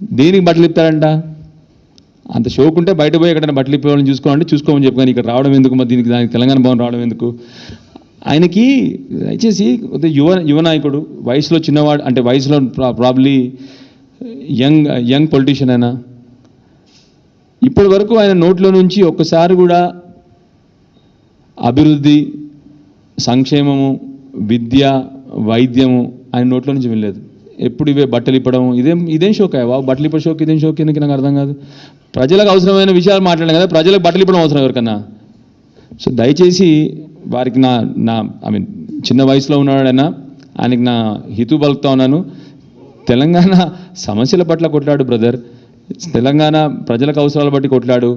దేనికి బట్టలు ఇస్తాడంట అంత షోక్ ఉంటే బయట పోయి ఎక్కడైనా బట్టలు ఇప్పేవాళ్ళని చూసుకోవాలంటే చూసుకోమని చెప్పాను ఇక్కడ రావడం ఎందుకు? మరి దీనికి దానికి తెలంగాణ భవన్ రావడం ఎందుకు? ఆయనకి దయచేసి యువ యువ నాయకుడు వయసులో చిన్నవాడు అంటే వయసులో ప్రాబ్లీ యంగ్ యంగ్ పొలిటీషియన్ అయినా. ఇప్పటి వరకు ఆయన నోట్లో నుంచి ఒక్కసారి కూడా అభివృద్ధి సంక్షేమము విద్య వైద్యము ఆయన నోట్లో నుంచి వెళ్ళలేదు ఎప్పుడు ఇవే బట్టలు ఇప్పడం? ఇదేం ఇదేం షోక్ అయ్యా బాబు బట్టలు ఇప్పే షోక్ ఇదేం షోక్ ఎందుకు నాకు అర్థం కాదు? ప్రజలకు అవసరమైన విషయాలు మాట్లాడాం కదా ప్రజలకు బట్టలు ఇప్పడం అవసరం ఎవరికన్నా? సో దయచేసి వారికి నా నా ఐ మీన్ చిన్న వయసులో ఉన్నాడైనా ఆయనకి నా హితు పలుకుతా ఉన్నాను. తెలంగాణ సమస్యల పట్ల కొట్లాడు బ్రదర్ తెలంగాణ ప్రజలకు అవసరాల బట్టి కొట్లాడు.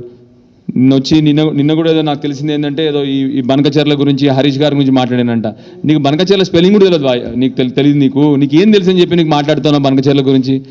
వచ్చి నిన్న నిన్న కూడా ఏదో నాకు తెలిసింది ఏంటంటే ఏదో ఈ ఈ బనకచర్ల గురించి హరీష్ గారి గురించి మాట్లాడానంట. నీకు బనకచర్ల స్పెల్లింగ్ కూడా తెలియదు నీకు తెలి- తెలియదు నీకు. నీకు ఏం తెలుసు అని చెప్పి నీకు మాట్లాడుతున్నావు బనకచర్ల గురించి?